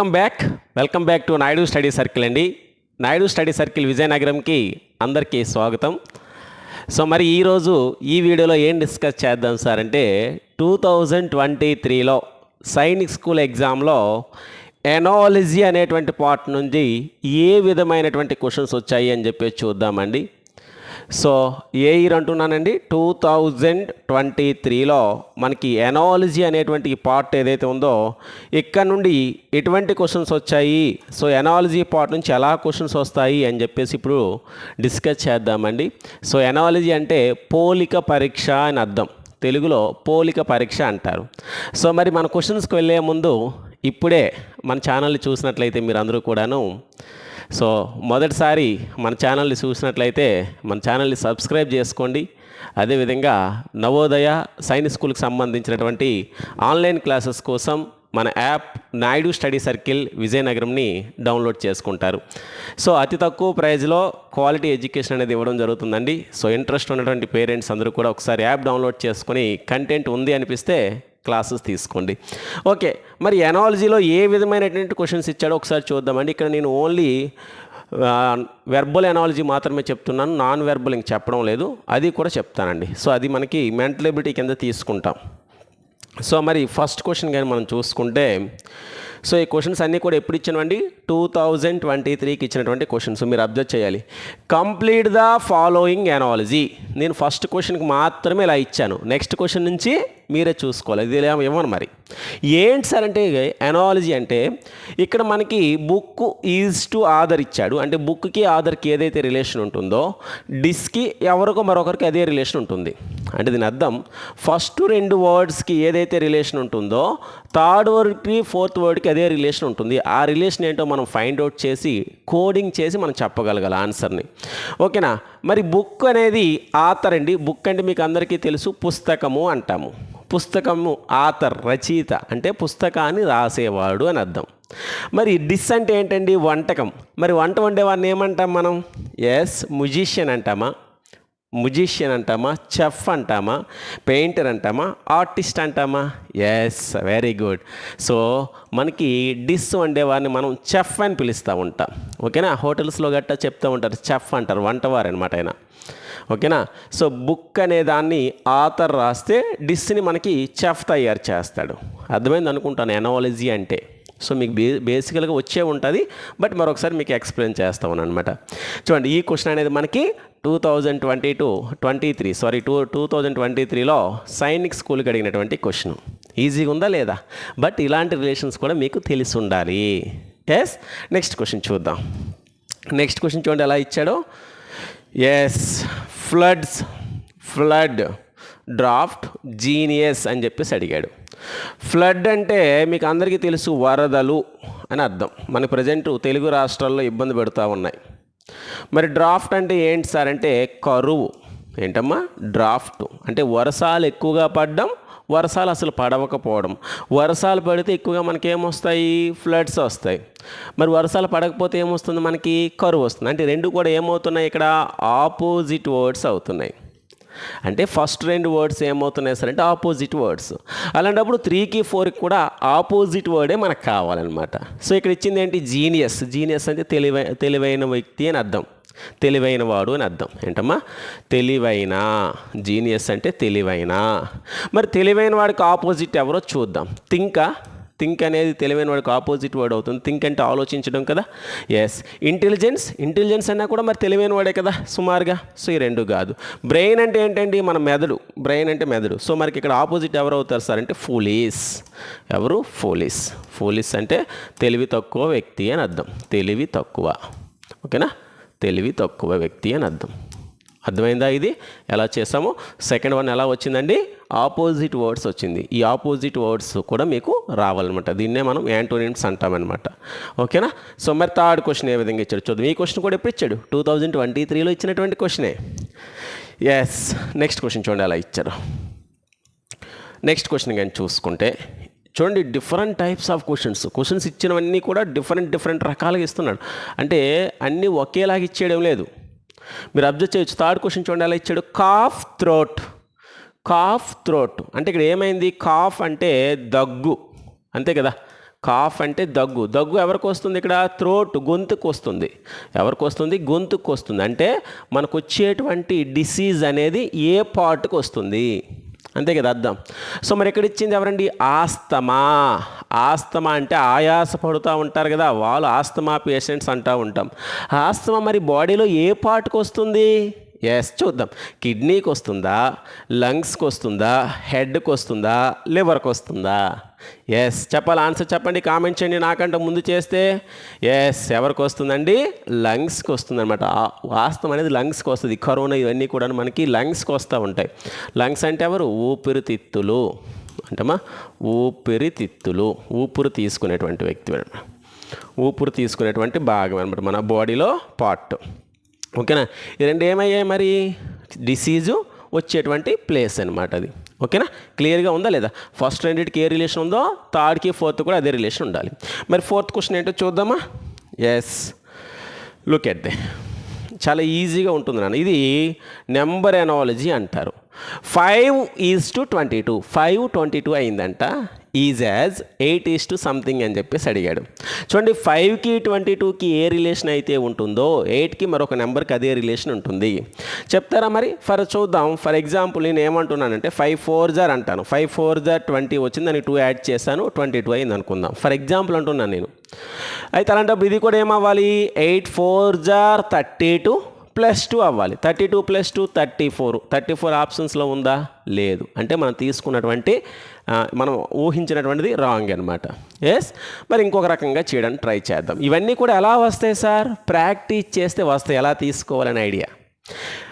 Welcome back. Welcome back to Naidu study circle అండి. Naidu study circle విజయనగరంకి అందరికీ స్వాగతం. So మరి ఈరోజు ఈ వీడియోలో ఏం డిస్కస్ చేద్దాం సార్ అంటే టూ థౌజండ్ ట్వంటీ త్రీలో సైనిక్ స్కూల్ ఎగ్జామ్లో ఎనాలజీ అనేటువంటి పార్ట్ నుంచి ఏ విధమైనటువంటి క్వశ్చన్స్ వచ్చాయి అని చెప్పి చూద్దామండి. సో ఏ ఇయర్ అంటున్నానండి? టూ థౌజండ్ ట్వంటీ త్రీలో మనకి ఎనాలజీ అనేటువంటి పార్ట్ ఏదైతే ఉందో ఇక్కడ నుండి ఎటువంటి క్వశ్చన్స్ వచ్చాయి. సో ఎనాలజీ పార్ట్ నుంచి ఎలా క్వశ్చన్స్ వస్తాయి అని చెప్పేసి ఇప్పుడు డిస్కస్ చేద్దామండి. సో ఎనాలజీ అంటే పోలిక పరీక్ష అని అర్థం. తెలుగులో పోలిక పరీక్ష అంటారు. సో మరి మన క్వశ్చన్స్కి వెళ్ళే ముందు ఇప్పుడే మన ఛానల్ని చూసినట్లయితే మీరు అందరూ కూడాను సో మొదటిసారి మన ఛానల్ని చూసినట్లయితే మన ఛానల్ని సబ్స్క్రైబ్ చేసుకోండి. అదేవిధంగా నవోదయ సైన్స్ స్కూల్కి సంబంధించినటువంటి ఆన్లైన్ క్లాసెస్ కోసం మన యాప్ నాయుడు స్టడీ సర్కిల్ విజయనగరంని డౌన్లోడ్ చేసుకుంటారు. సో అతి తక్కువ ప్రైజ్లో క్వాలిటీ ఎడ్యుకేషన్ అనేది ఇవ్వడం జరుగుతుందండి. సో ఇంట్రెస్ట్ ఉన్నటువంటి పేరెంట్స్ అందరూ కూడా ఒకసారి యాప్ డౌన్లోడ్ చేసుకుని కంటెంట్ ఉంది అనిపిస్తే క్లాసెస్ తీసుకోండి. ఓకే మరి ఎనాలజీలో ఏ విధమైనటువంటి క్వశ్చన్స్ ఇచ్చాడో ఒకసారి చూద్దామండి. ఇక్కడ నేను ఓన్లీ వెర్బల్ ఎనాలజీ మాత్రమే చెప్తున్నాను. నాన్ వెర్బల్ ఇంక చెప్పడం లేదు. అది కూడా చెప్తానండి. సో అది మనకి మెంటల్ ఎబిలిటీ కింద తీసుకుంటాం. సో మరి ఫస్ట్ క్వశ్చన్ కానీ మనం చూసుకుంటే సో ఈ క్వశ్చన్స్ అన్నీ కూడా ఎప్పుడు ఇచ్చినవండి? టూ థౌజండ్ ట్వంటీ త్రీకి ఇచ్చినటువంటి క్వశ్చన్స్ మీరు అబ్జర్వ్ చేయాలి. కంప్లీట్ ద ఫాలోయింగ్ ఎనాలజీ నేను ఫస్ట్ క్వశ్చన్కి మాత్రమే ఇలా ఇచ్చాను. నెక్స్ట్ క్వశ్చన్ నుంచి మీరే చూసుకోవాలి. ఇది ఇలా ఇవ్వను మరి. ఏంటి సార్ అంటే ఎనాలజీ అంటే ఇక్కడ మనకి బుక్ ఈజ్ టు ఆధర్ ఇచ్చాడు. అంటే బుక్కి ఆధర్కి ఏదైతే రిలేషన్ ఉంటుందో డిస్కి ఎవరికో మరొకరికి అదే రిలేషన్ ఉంటుంది. అంటే దీని అర్థం ఫస్ట్ రెండు వర్డ్స్కి ఏదైతే రిలేషన్ ఉంటుందో థర్డ్ వర్డ్కి ఫోర్త్ వర్డ్కి అదే రిలేషన్ ఉంటుంది. ఆ రిలేషన్ ఏంటో మనం ఫైండ్ అవుట్ చేసి కోడింగ్ చేసి మనం చెప్పగలగాలి ఆన్సర్ని ఓకేనా మరి బుక్ అనేది ఆథర్ అండి బుక్ అంటే మీకు అందరికీ తెలుసు పుస్తకము అంటాము. పుస్తకము ఆథర్ రచయిత అంటే పుస్తకాన్ని రాసేవాడు అని అర్థం. మరి డిస్ అంటే ఏంటండి వంటకం? మరి వంట వండేవాడిని ఏమంటాం మనం? ఎస్ ముజిషియన్ అంటామా? ముజిషియన్ అంటామా? చెఫ్ అంటామా? పెయింటర్ అంటామా? ఆర్టిస్ట్ అంటామా? Yes very good. సో మనకి డిస్ వండేవారిని మనం చెఫ్ అని పిలుస్తూ ఉంటాం. ఓకేనా? హోటల్స్లో గట్టా చెప్తూ ఉంటారు చెఫ్ అంటారు వంటవారు అనమాట ఆయన. ఓకేనా? సో బుక్ అనే దాన్ని ఆథర్ రాస్తే డిస్ని మనకి చెఫ్ తయారు చేస్తాడు. అర్థమైంది అనుకుంటాను ఎనాలజీ అంటే. సో మీకు బే బేసికల్గా వచ్చే ఉంటుంది బట్ మరొకసారి మీకు ఎక్స్ప్లెయిన్ చేస్తా అనమాట చూడండి ఈ క్వశ్చన్ అనేది మనకి two thousand twenty two twenty three sorry two two thousand twenty త్రీలో సైనిక్ స్కూల్కి అడిగినటువంటి క్వశ్చన్. ఈజీగా ఉందా లేదా? బట్ ఇలాంటి రిలేషన్స్ కూడా మీకు తెలిసి ఉండాలి. ఎస్ నెక్స్ట్ క్వశ్చన్ చూద్దాం. నెక్స్ట్ క్వశ్చన్ చూడండి ఎలా ఇచ్చాడో. Yes floods flood drought genius అని చెప్పేసి అడిగాడు. ఫ్లడ్ అంటే మీకు అందరికీ తెలుసు వరదలు అని అర్థం. మన ప్రజెంట్ తెలుగు రాష్ట్రాల్లో ఇబ్బంది పెడుతూ ఉన్నాయి. మరి డ్రాఫ్ట్ అంటే ఏంటి సార్? అంటే కరువు. ఏంటమ్మా? డ్రాఫ్ట్ అంటే వర్షాలు ఎక్కువగా పడ్డం వర్షాలు అసలు పడవకపోవడం. వర్షాలు పడితే ఎక్కువగా మనకి ఏమొస్తాయి ఫ్లడ్స్ వస్తాయి. మరి వర్షాలు పడకపోతే ఏమొస్తుంది? మనకి కరువు వస్తుంది. అంటే రెండు కూడా ఏమవుతున్నాయి? ఇక్కడ ఆపోజిట్ వర్డ్స్ అవుతున్నాయి. అంటే ఫస్ట్ రెండు వర్డ్స్ ఏమవుతున్నాయి సార్ అంటే ఆపోజిట్ వర్డ్స్. అలాంటప్పుడు త్రీకి ఫోర్కి కూడా ఆపోజిట్ వర్డే మనకు కావాలన్నమాట. సో ఇక్కడ ఇచ్చింది ఏంటి? జీనియస్. జీనియస్ అంటే తెలివై తెలివైన వ్యక్తి అని అర్థం. తెలివైన వాడు అని అర్థం. ఏంటమ్మా? తెలివైన. జీనియస్ అంటే తెలివైన. మరి తెలివైన వాడికి ఆపోజిట్ ఎవరో చూద్దాం. థింకా. థింక్ అనేది తెలివైన వాడికి ఆపోజిట్ వర్డ్ అవుతుంది. థింక్ అంటే ఆలోచించడం కదా? ఎస్ ఇంటెలిజెన్స్ ఇంటెలిజెన్స్ అన్నా కూడా మరి తెలివైన వాడే కదా? సుమారుగా. సో ఈ రెండు కాదు. బ్రెయిన్ అంటే ఏంటండి? మన మెదడు. బ్రెయిన్ అంటే మెదడు. సో మనకి ఇక్కడ ఆపోజిట్ ఎవరు అవుతారు సార్ అంటే ఫూలీస్. ఎవరు? ఫూలీస్. ఫూలీస్ అంటే తెలివి తక్కువ వ్యక్తి అని అర్థం. తెలివి తక్కువ. ఓకేనా? తెలివి తక్కువ వ్యక్తి అని అర్థం. అర్థమైందా ఇది? ఎలా చేసామో సెకండ్ వన్ ఎలా వచ్చిందండి? ఆపోజిట్ వర్డ్స్ వచ్చింది. ఈ ఆపోజిట్ వర్డ్స్ కూడా మీకు రావాలన్నమాట. దీన్నే మనం యాంటోనిమ్స్ అంటామన్నమాట. ఓకేనా సో మరి థర్డ్ క్వశ్చన్ ఏ విధంగా ఇచ్చాడు? చూద్దాం. ఈ క్వశ్చన్ కూడా ఎప్పుడు ఇచ్చాడు? టూ థౌజండ్ ట్వంటీ త్రీలో ఇచ్చినటువంటి క్వశ్చనే ఎస్ నెక్స్ట్ క్వశ్చన్ చూడండి ఎలా ఇచ్చారు. నెక్స్ట్ క్వశ్చన్ కానీ చూసుకుంటే చూడండి different types of questions questions ఇచ్చినవన్నీ కూడా డిఫరెంట్ డిఫరెంట్ రకాలుగా ఇస్తున్నాడు. అంటే అన్నీ ఒకేలాగా ఇచ్చేయడం లేదు. మీరు అబ్జర్వ్ చేయొచ్చు. థర్డ్ క్వశ్చన్ చూడండి ఎలా ఇచ్చాడు? కాఫ్ థ్రోట్ కాఫ్ థ్రోట్ అంటే ఇక్కడ ఏమైంది? కాఫ్ అంటే దగ్గు. అంతే కదా? కాఫ్ అంటే దగ్గు. దగ్గు ఎవరికి వస్తుంది ఇక్కడ? థ్రోట్ గొంతుకు వస్తుంది. ఎవరికి వస్తుంది? గొంతుకు వస్తుంది. అంటే మనకు వచ్చేటువంటి డిసీజ్ అనేది ఏ పార్ట్కి వస్తుంది? అంతే కదా అర్థం. సో మరి ఎక్కడ ఇచ్చింది ఎవరండి? ఆస్తమా. ఆస్తమా అంటే ఆయాస పడుతూ ఉంటారు కదా వాళ్ళు ఆస్తమా పేషెంట్స్ అంటూ ఉంటాం. ఆస్తమా మరి బాడీలో ఏ పార్ట్కి వస్తుంది? ఎస్ చూద్దాం. కిడ్నీకి వస్తుందా? లంగ్స్కి వస్తుందా? హెడ్కి వస్తుందా? లివర్కి వస్తుందా? ఎస్ చెప్పాలి? ఆన్సర్ చెప్పండి కామెంట్ చేయండి. నాకంటే ముందు చేస్తే ఎస్ ఎవరికి వస్తుందండి? లంగ్స్కి వస్తుంది అనమాట వాస్తవం అనేది లంగ్స్కి వస్తుంది. కరోనా ఇవన్నీ కూడా మనకి లంగ్స్కి వస్తూ ఉంటాయి. లంగ్స్ అంటే ఎవరు? ఊపిరితిత్తులు. అంటేమా ఊపిరితిత్తులు. ఊపిరి తీసుకునేటువంటి వ్యక్తి అనమాట. ఊపిరి తీసుకునేటువంటి భాగం అనమాట మన బాడీలో పార్ట్ ఓకేనా ఈ రెండు ఏమయ్యాయి మరి? డిసీజు వచ్చేటువంటి ప్లేస్ అనమాట అది. ఓకేనా? క్లియర్గా ఉందా లేదా? ఫస్ట్ రెండింటికి ఏ రిలేషన్ ఉందో థర్డ్కి ఫోర్త్ కూడా అదే రిలేషన్ ఉండాలి. మరి ఫోర్త్ క్వశ్చన్ ఏంటో చూద్దామా? ఎస్ లుక్ ఎట్ దే చాలా ఈజీగా ఉంటుంది నాన్న. ఇది నెంబర్ ఎనాలజీ అంటారు. Five is to twenty two. Five twenty two అయిందంట. Is as eight is to something అని చెప్పేసి అడిగాడు. చూడండి ఫైవ్కి ట్వంటీ టూకి ఏ రిలేషన్ అయితే ఉంటుందో ఎయిట్కి మరొక నెంబర్కి అదే రిలేషన్ ఉంటుంది. చెప్తారా మరి? ఫర్ చూద్దాం. ఫర్ ఎగ్జాంపుల్ నేను ఏమంటున్నానంటే ఫైవ్ ఫోర్ జార్ అంటాను. ఫైవ్ ఫోర్ జార్ ట్వంటీ వచ్చింది దానికి టూ యాడ్ చేశాను ట్వంటీ టూ అయింది అనుకుందాం. ఫర్ ఎగ్జాంపుల్ అంటున్నాను నేను. అయితే అలాంటప్పుడు ఇది కూడా ఏమవ్వాలి? ఎయిట్ ఫోర్ జార్ థర్టీ టూ ప్లస్ టూ అవ్వాలి. Thirty two plus two thirty four thirty four ఆప్షన్స్లో ఉందా? లేదు. అంటే మనం తీసుకున్నటువంటి మనం ఊహించినటువంటిది రాంగ్ అనమాట ఎస్ మరి ఇంకొక రకంగా చేయడానికి ట్రై చేద్దాం. ఇవన్నీ కూడా ఎలా వస్తాయి సార్? ప్రాక్టీస్ చేస్తే వస్తాయి. ఎలా తీసుకోవాలని ఐడియా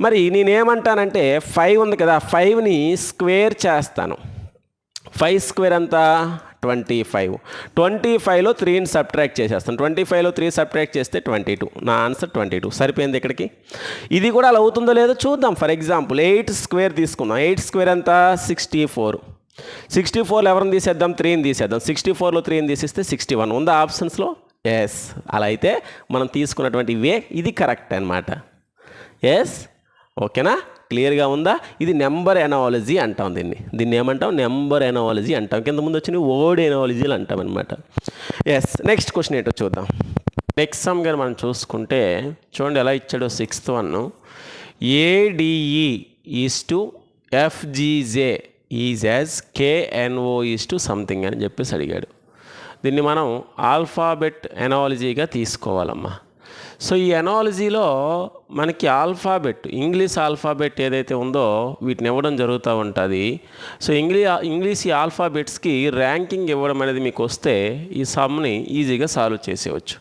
మరి నేనేమంటానంటే ఫైవ్ ఉంది కదా ఫైవ్ని స్క్వేర్ చేస్తాను. ఫైవ్ స్క్వేర్ అంతా ట్వంటీ ఫైవ్ ట్వంటీ ఫైవ్లో త్రీని సబ్ట్రాక్ట్ చేసేస్తాను. ట్వంటీ ఫైవ్లో త్రీ సబ్ట్రాక్ట్ చేస్తే ట్వంటీ టూ నా ఆన్సర్ ట్వంటీ టూ సరిపోయింది ఇక్కడికి? ఇది కూడా అలా అవుతుందో లేదో చూద్దాం. ఫర్ ఎగ్జాంపుల్ ఎయిట్ స్క్వేర్ తీసుకుందాం. ఎయిట్ స్క్వేర్ అంతా సిక్స్టీ ఫోర్ సిక్స్టీ ఫోర్లో ఎవరిని తీసేద్దాం? త్రీని తీసేద్దాం. సిక్స్టీ ఫోర్లో త్రీని తీసేస్తే సిక్స్టీ వన్ ఉందా ఆప్షన్స్లో ఎస్ అలా అయితే మనం తీసుకున్నటువంటి వే ఇది కరెక్ట్ అనమాట ఎస్ ఓకేనా క్లియర్గా ఉందా? ఇది నెంబర్ ఎనాలజీ అంటాం దీన్ని. దీన్ని ఏమంటాం? నెంబర్ ఎనాలజీ అంటాం. కింద ముందు వచ్చిన వర్డ్ ఎనాలజీలు అంటాం అనమాట ఎస్ నెక్స్ట్ క్వశ్చన్ ఏంటో చూద్దాం. నెక్స్ట్ సమ్ గారు మనం చూసుకుంటే చూడండి ఎలా ఇచ్చాడో sixth one ADE is to FGJ is as KNO is to something అని చెప్పేసి అడిగాడు. దీన్ని మనం ఆల్ఫాబెట్ ఎనాలజీగా తీసుకోవాలమ్మా. సో ఈ ఎనాలజీలో మనకి ఆల్ఫాబెట్ ఇంగ్లీష్ ఆల్ఫాబెట్ ఏదైతే ఉందో వీటిని ఇవ్వడం జరుగుతూ ఉంటుంది. సో ఇంగ్లీ ఇంగ్లీష్ ఈ ఆల్ఫాబెట్స్కి ర్యాంకింగ్ ఇవ్వడం అనేది మీకు వస్తే ఈ సమ్ని ఈజీగా సాల్వ్ చేసేవచ్చు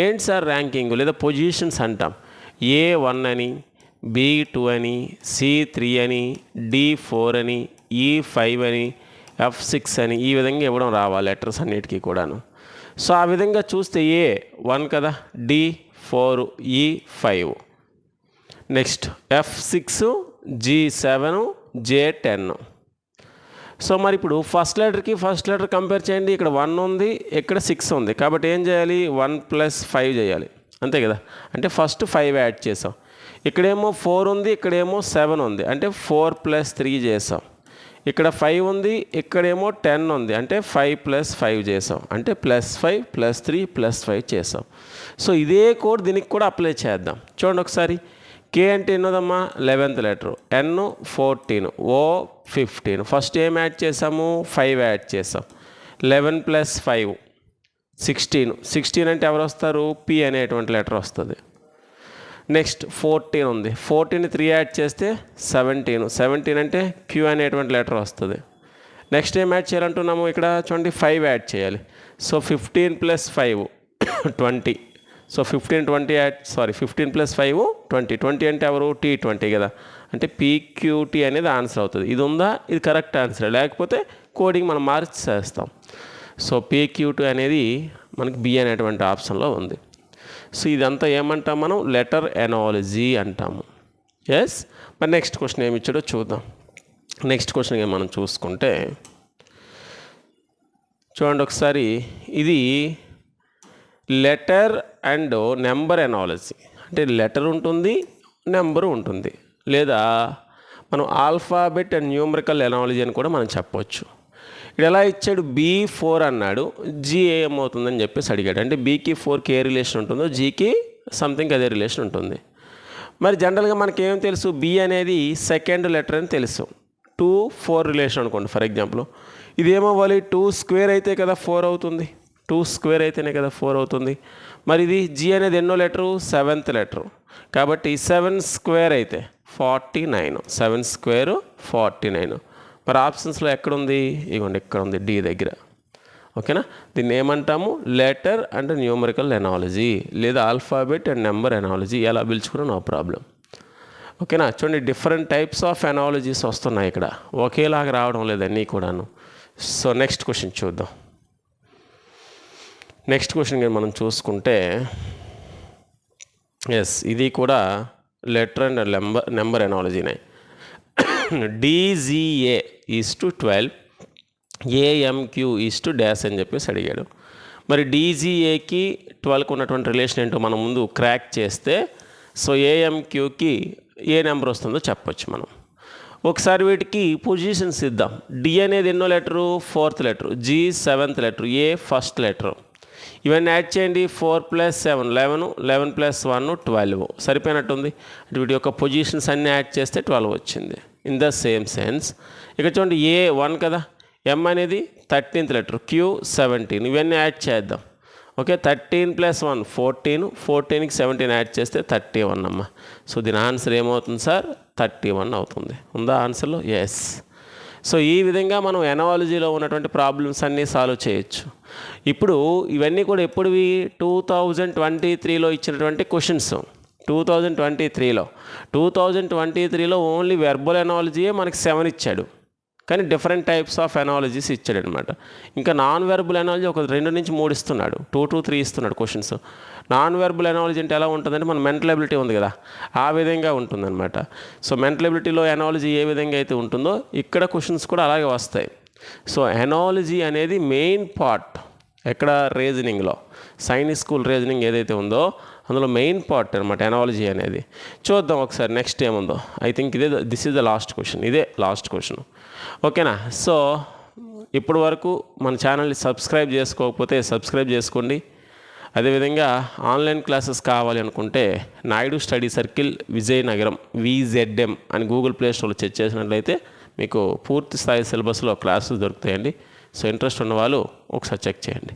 ఏంటి సార్ ర్యాంకింగ్ లేదా పొజిషన్స్ అంటాం. ఏ వన్ అని బి టూ అని సి త్రీ అని డి ఫోర్ అని E ఈ ఫైవ్ అని ఎఫ్ సిక్స్ అని ఈ విధంగా ఇవ్వడం రావాలి లెటర్స్ అన్నిటికీ కూడాను. సో ఆ విధంగా చూస్తే ఏ వన్ కదా D four E five next F six G seven J ten so మరి ఇప్పుడు ఫస్ట్ లెటర్కి ఫస్ట్ లెటర్ కంపేర్ చేయండి. ఇక్కడ వన్ ఉంది ఇక్కడ సిక్స్ ఉంది. కాబట్టి ఏం చేయాలి? వన్ ప్లస్ ఫైవ్ చేయాలి. అంతే కదా? అంటే ఫస్ట్ ఫైవ్ యాడ్ చేసాం. ఇక్కడేమో ఫోర్ ఉంది ఇక్కడేమో సెవెన్ ఉంది. అంటే ఫోర్ ప్లస్ త్రీ చేసాం. ఇక్కడ ఫైవ్ ఉంది ఇక్కడేమో టెన్ ఉంది. అంటే ఫైవ్ ప్లస్ ఫైవ్ చేసాం. అంటే plus five plus three plus five చేసాం. సో ఇదే కోడ్ దీనికి కూడా అప్లై చేద్దాం. చూడండి ఒకసారి. కే అంటే ఎన్నోదమ్మా? Eleventh letter N fourteen O fifteen first ఏం యాడ్ చేసాము? ఫైవ్ యాడ్ చేసాం. Eleven plus five sixteen sixteen అంటే ఎవరు వస్తారు? పి అనేటువంటి లెటర్ వస్తుంది. నెక్స్ట్ ఫోర్టీన్ ఉంది. ఫోర్టీన్ త్రీ యాడ్ చేస్తే సెవెంటీన్. సెవెంటీన్ అంటే క్యూ అనేటువంటి లెటర్ వస్తుంది. నెక్స్ట్ ఏం యాడ్ చేయాలంటున్నాము ఇక్కడ? చూడండి ఫైవ్ యాడ్ చేయాలి. So fifteen plus five twenty. So fifteen twenty add sorry fifteen plus five twenty. Twenty అంటే ఎవరు? టీ ట్వంటీ కదా. అంటే పీక్యూటీ అనేది ఆన్సర్ అవుతుంది. ఇది ఉందా? ఇది కరెక్ట్ ఆన్సర్. లేకపోతే కోడింగ్ మనం మార్చి చేస్తాం సో పీక్యూటీ అనేది మనకి బి అనేటువంటి ఆప్షన్లో ఉంది. సో ఇదంతా ఏమంటాం మనం? లెటర్ ఎనాలజీ అంటాము. ఎస్ మరి నెక్స్ట్ క్వశ్చన్ ఏమి ఇచ్చాడో చూద్దాం. నెక్స్ట్ క్వశ్చన్ మనం చూసుకుంటే చూడండి ఒకసారి. ఇది లెటర్ అండ్ నెంబర్ ఎనాలజీ. అంటే లెటర్ ఉంటుంది నెంబరు ఉంటుంది. లేదా మనం ఆల్ఫాబెట్ అండ్ న్యూమరికల్ ఎనాలజీ అని కూడా మనం చెప్పవచ్చు ఇక్కడ ఎలా ఇచ్చాడు? బీ ఫోర్ అన్నాడు. జీ ఏమవుతుందని చెప్పేసి అడిగాడు. అంటే బీకి ఫోర్కి ఏ రిలేషన్ ఉంటుందో జీకి సంథింగ్ అదే రిలేషన్ ఉంటుంది. మరి జనరల్గా మనకి ఏం తెలుసు? బి అనేది సెకండ్ లెటర్ అని తెలుసు. టూ ఫోర్ రిలేషన్ అనుకోండి ఫర్ ఎగ్జాంపుల్. ఇదేమవ్వాలి టూ స్క్వేర్ అయితే కదా ఫోర్ అవుతుంది. టూ స్క్వేర్ అయితేనే కదా ఫోర్ అవుతుంది. మరి ఇది జీ అనేది ఎన్నో లెటరు? Seventh letter. కాబట్టి సెవెన్ స్క్వేర్ అయితే forty nine. Seven square forty nine. మరి ఆప్షన్స్లో ఎక్కడుంది? ఇగోండి ఇక్కడ ఉంది డి దగ్గర. ఓకేనా? దీన్ని ఏమంటాము? లెటర్ అండ్ న్యూమరికల్ ఎనాలజీ లేదా ఆల్ఫాబెట్ అండ్ నెంబర్ ఎనాలజీ. ఎలా పిలుచుకున్నా నో ప్రాబ్లం. ఓకేనా? చూడండి డిఫరెంట్ టైప్స్ ఆఫ్ ఎనాలజీస్ వస్తున్నాయి ఇక్కడ. ఒకేలాగా రావడం లేదన్నీ కూడాను. సో నెక్స్ట్ క్వశ్చన్ చూద్దాం. నెక్స్ట్ క్వశ్చన్ కానీ మనం చూసుకుంటే ఎస్ ఇది కూడా letter and number number ఎనాలజీనే. DGA is to twelve AMQ is to dash అని చెప్పేసి అడిగాడు. మరి డీజీఏకి ట్వెల్వ్కి ఉన్నటువంటి రిలేషన్ ఏంటో మనం ముందు క్రాక్ చేస్తే సో ఏఎంక్యూకి ఏ నెంబర్ వస్తుందో చెప్పొచ్చు మనం. ఒకసారి వీటికి పొజిషన్స్ ఇద్దాం. డి అనేది ఎన్నో letter? Fourth letter. G seventh letter. A first letter. ఇవన్నీ యాడ్ చేయండి. Four plus seven eleven eleven plus one twelve సరిపోయినట్టుంది. అంటే వీటి యొక్క పొజిషన్స్ అన్నీ యాడ్ చేస్తే ట్వెల్వ్ వచ్చింది. In the same sense. ఇక చూడండి ఏ వన్ కదా? ఎం అనేది థర్టీన్త్ లెటర్ క్యూ సెవెంటీన్. ఇవన్నీ యాడ్ చేద్దాం. Okay thirteen plus one fourteen. ఫోర్టీన్కి seventeen add చేస్తే థర్టీ వన్ అమ్మ. సో దీని ఆన్సర్ ఏమవుతుంది సార్? థర్టీ వన్ అవుతుంది. ఉందా ఆన్సర్లో? ఎస్ సో ఈ విధంగా మనం ఎనాలజీలో ఉన్నటువంటి ప్రాబ్లమ్స్ అన్నీ సాల్వ్ చేయొచ్చు. ఇప్పుడు ఇవన్నీ కూడా ఎప్పుడువి టూ థౌజండ్ ట్వంటీ త్రీలో ఇచ్చినటువంటి క్వశ్చన్స్. టూ థౌజండ్ ట్వంటీ త్రీలో టూ థౌజండ్ ట్వంటీ త్రీలో ఓన్లీ వెర్బల్ ఎనాలజీయే మనకి సెవెన్ ఇచ్చాడు. కానీ డిఫరెంట్ టైప్స్ ఆఫ్ ఎనాలజీస్ ఇచ్చాడు అనమాట ఇంకా నాన్ వెర్బల్ ఎనాలజీ ఒక రెండు నుంచి మూడు ఇస్తున్నాడు. టూ టూ త్రీ ఇస్తున్నాడు క్వశ్చన్స్ నాన్ వెర్బల్ ఎనాలజీ అంటే ఎలా ఉంటుందంటే మన మెంటల్ ఎబిలిటీ ఉంది కదా ఆ విధంగా ఉంటుందన్నమాట. సో మెంటల్ ఎబిలిటీలో ఎనాలజీ ఏ విధంగా అయితే ఉంటుందో ఇక్కడ క్వశ్చన్స్ కూడా అలాగే వస్తాయి. సో ఎనాలజీ అనేది మెయిన్ పార్ట్ ఎక్కడ రీజనింగ్లో సైనిక్ స్కూల్ రీజనింగ్ ఏదైతే ఉందో అందులో మెయిన్ పార్ట్ అనమాట ఎనాలజీ అనేది. చూద్దాం ఒకసారి నెక్స్ట్ ఏముందో. ఐ థింక్ ఇదే this is the last question ఇదే లాస్ట్ క్వశ్చన్ ఓకేనా సో ఇప్పటి వరకు మన ఛానల్ని సబ్స్క్రైబ్ చేసుకోకపోతే సబ్స్క్రైబ్ చేసుకోండి. అదేవిధంగా ఆన్లైన్ క్లాసెస్ కావాలి అనుకుంటే Naidu study circle Vizianagaram VZM అని గూగుల్ ప్లే స్టోర్లో చెక్ చేసినట్లయితే మీకు పూర్తి స్థాయి సిలబస్లో క్లాసెస్ దొరుకుతాయండి. సో ఇంట్రెస్ట్ ఉన్న వాళ్ళు ఒకసారి చెక్ చేయండి.